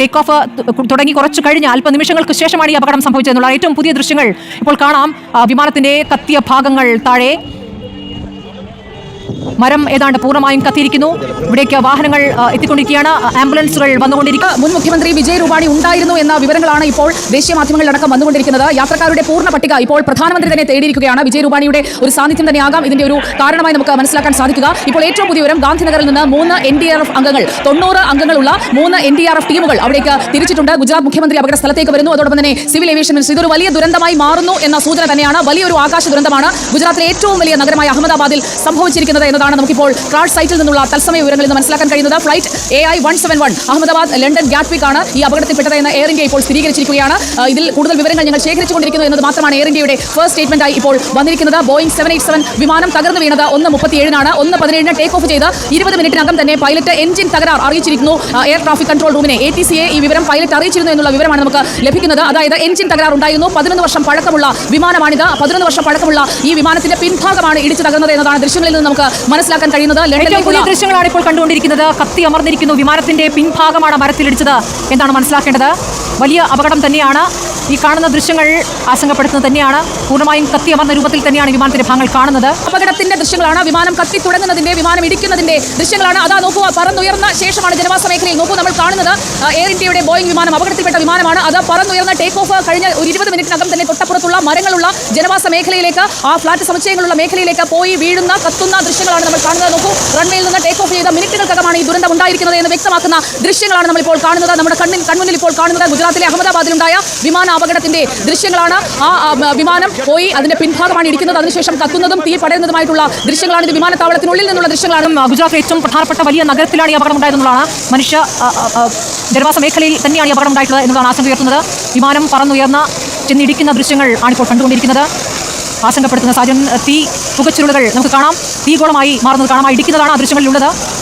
Take off തുടങ്ങി കുറച്ച് കഴിഞ്ഞ് അല്പനിമിഷങ്ങൾക്ക് ശേഷമാണ് ഈ അപകടം സംഭവിച്ചതെന്നുള്ള ഏറ്റവും പുതിയ ദൃശ്യങ്ങൾ ഇപ്പോൾ കാണാം. വിമാനത്തിന്റെ കത്തിയ ഭാഗങ്ങൾ താഴെ. മരം ഏതാണ്ട് പൂർണമായും കത്തിയിരിക്കുന്നു. ഇവിടേക്ക് വാഹനങ്ങൾ എത്തിക്കൊണ്ടിരിക്കുകയാണ്. ആംബുലൻസുകൾ വന്നുകൊണ്ടിരിക്കുക മുൻ മുഖ്യമന്ത്രി വിജയ് രൂപാണി ഉണ്ടായിരുന്നു എന്ന വിവരങ്ങളാണ് ഇപ്പോൾ ദേശീയ മാധ്യമങ്ങളിലടക്കം വന്നുകൊണ്ടിരിക്കുന്നത്. യാത്രക്കാരുടെ പൂർണ പട്ടിക ഇപ്പോൾ പ്രധാനമന്ത്രി തന്നെ തേടിയിരിക്കുകയാണ്. വിജയ് രൂപാണിയുടെ ഒരു സാന്നിധ്യം തന്നെയാകാം. ഇതിന്റെ ഒരു കാരണമായി നമുക്ക് മനസ്സിലാക്കാൻ സാധിക്കുക. ഇപ്പോൾ ഏറ്റവും പുതിയ വിവരം ഗാന്ധിനഗറിൽ നിന്ന് മൂന്ന് എൻ ഡി ആർ എഫ് അംഗങ്ങൾ തൊണ്ണൂറ് അംഗങ്ങളുള്ള മൂന്ന് എൻ ഡി ആർ എഫ് ടീമുകൾ അവിടേക്ക് തിരിച്ചിട്ടുണ്ട്. ഗുജറാത്ത് മുഖ്യമന്ത്രി അപകട സ്ഥലത്തേക്ക് വരുന്നു. അതോടൊപ്പം തന്നെ സിവിൽ ഏവിയേഷൻ മിനിസ്റ്റർ. ഇതൊരു വലിയ ദുരന്തമായി മാറുന്നു എന്ന സൂചന തന്നെയാണ്. വലിയൊരു ആകാശ ദുരന്തമാണ് ഗുജറാത്തിലെ ഏറ്റവും വലിയ നഗരമായ അഹമ്മദാബാദിൽ സംഭവിച്ചിരിക്കുന്നത്. എന്നതാണ് നമുക്കിപ്പോൾ ക്രാഷ് സൈറ്റിൽ നിന്നുള്ള തത്സമയ വിവരങ്ങളിൽ നിന്ന് മനസ്സിലാക്കാൻ കഴിയുന്നത്. Flight A I one seven one Ahmedabad London ഗാറ്റ്വിക്കാണ് ഈ അപകടത്തിൽപ്പെട്ടത് എന്ന് എയർ ഇന്ത്യ ഇപ്പോൾ സ്ഥിരീകരിച്ചിരിക്കുകയാണ്. ഇതിൽ കൂടുതൽ വിവരങ്ങൾ ഞങ്ങൾ ശേഖരിച്ചുകൊണ്ടിരിക്കുന്നു എന്നത് മാത്രമാണ് എയർ ഇന്ത്യയുടെ ഫസ്റ്റ് സ്റ്റേറ്റ്മെന്റ് ആയി ഇപ്പോൾ വന്നിരിക്കുന്നത്. ബോയിങ് സെവൻ എയ്റ്റ് സെവൻ വിമാനം തകർന്നു വീണത് ഒന്ന് മുപ്പത്തിയേഴിനാണ്. ഒന്ന് പതിനേഴിന് ടേക്ക് ഓഫ് ചെയ്ത് ഇരുപത് മിനിറ്റിനകം തന്നെ പൈലറ്റ് എഞ്ചിൻ തകരാർ അറിയിച്ചിരിക്കുന്നു. എയർ ട്രാഫിക് കൺട്രോൾ റൂമിനെ എ ടി സിയെ ഈ വിവരം പൈലറ്റ് അറിയിച്ചിരുന്നു എന്നുള്ള വിവരമാണ് നമുക്ക് ലഭിക്കുന്നത്. അതായത് എഞ്ചിൻ തകരാർ ഉണ്ടായിരുന്നു. പതിനൊന്ന് വർഷം പഴക്കമുള്ള വിമാനമാണിത്. പതിനൊന്ന് വർഷം പഴക്കമുള്ള ഈ വിമാനത്തിന്റെ പിൻഭാഗമാണ് ഇടിച്ചു തകർന്നത് എന്നതാണ് ദൃശ്യങ്ങളിൽ നിന്ന് നമുക്ക് മനസ്സിലാക്കാൻ കഴിയുന്നത് ലണ്ടനിലേക്കുള്ള ദൃശ്യങ്ങളാണ് ഇപ്പോൾ കണ്ടുകൊണ്ടിരിക്കുന്നത്. കത്തി അമർന്നിരിക്കുന്നു. വിമാനത്തിന്റെ പിൻഭാഗമാണ് മരത്തിലിടിച്ചത്. എന്താണ് മനസ്സിലാക്കേണ്ടത്? വലിയ അപകടം തന്നെയാണ്. ഈ കാണുന്ന ദൃശ്യങ്ങൾ ആശങ്കപ്പെടുത്തുന്നത് തന്നെയാണ്. പൂർണമായും കത്തി അമർന്ന രൂപത്തിൽ തന്നെയാണ് വിമാനത്തിന്റെ ഭാഗങ്ങൾ കാണുന്നത്. അപകടത്തിന്റെ ദൃശ്യങ്ങളാണ്. വിമാനം കത്തി തുടങ്ങുന്നതിന്റെ വിമാനം ഇടിക്കുന്നതിന്റെ ദൃശ്യങ്ങളാണ്. അതാ നോക്കുക പറന്നുയർന്ന ശേഷമാണ് ജനവാസ മേഖലയിൽ നോക്കൂ നമ്മൾ കാണുന്നത്. എയർ ഇന്ത്യയുടെ ബോയിങ് വിമാനം അപകടത്തിൽപ്പെട്ട വിമാനമാണ്. അത് പറന്നുയർന്ന ടേക്ക് ഓഫ് കഴിഞ്ഞ ഒരു ഇരുപത് മിനിറ്റിനകം തന്നെ തൊട്ടപ്പുറത്തുള്ള മരങ്ങളുള്ള ജനവാസ മേഖലയിലേക്ക് ആ ഫ്ലാറ്റ് സമുച്ചയങ്ങളുള്ള മേഖലയിലേക്ക് പോയി വീഴുന്ന കത്തുന്ന ദൃശ്യങ്ങളാണ് നമ്മൾ കാണുന്നത്. നോക്കൂ റൺവേയിൽ നിന്ന് ടേക്ക് ഓഫ് ചെയ്ത മിനിറ്റുകൾക്കകമാണ് ഈ ദുരന്തം ഉണ്ടായിരിക്കുന്നത് എന്ന് വ്യക്തമാക്കുന്ന ദൃശ്യങ്ങളാണ് നമ്മൾ ഇപ്പോൾ കാണുന്നത്. നമ്മുടെ കണ്ണിൽ കൺമുന്നിൽ ഇപ്പോൾ കാണുന്നത് ഗുജറാത്തിലെ അഹമ്മദാബാദിലുണ്ടായ വിമാന അപകടത്തിന്റെ ദൃശ്യങ്ങളാണ്. ആ വിമാനം പോയി അതിന്റെ പിൻഭാഗമാണ് ഇരിക്കുന്നത്. അതിനുശേഷം കത്തുന്നതും തീ പടരുന്നതുമായിട്ടുള്ള ദൃശ്യങ്ങളാണ് ഇത്. വിമാനത്താവളത്തിനുള്ളിൽ നിന്നുള്ള ദൃശ്യങ്ങളാണ്. ഗുജറാത്ത് ഏറ്റവും പ്രധാനപ്പെട്ട വലിയ നഗരത്തിലാണ് ഈ അപകടം ഉണ്ടായതെന്നുള്ളതാണ് മനുഷ്യ ജനവാസ മേഖലയിൽ തന്നെയാണ് ഈ അപകടം ഉണ്ടായിട്ടുള്ളത് എന്നതാണ് ആശങ്ക ഉയർത്തുന്നത്. വിമാനം പറന്നുയർന്ന ചെന്നിടിക്കുന്ന ദൃശ്യങ്ങൾ ആണിപ്പോൾ കണ്ടുകൊണ്ടിരിക്കുന്നത്. ആശങ്കപ്പെടുത്തുന്ന സാഹചര്യം തീ പുകച്ചുരുളുകൾ നമുക്ക് കാണാം. തീഗോളമായി മാറുന്നത് കാണാം. ഇടിക്കുന്നതാണ് ആ ദൃശ്യങ്ങളിലുള്ളത്.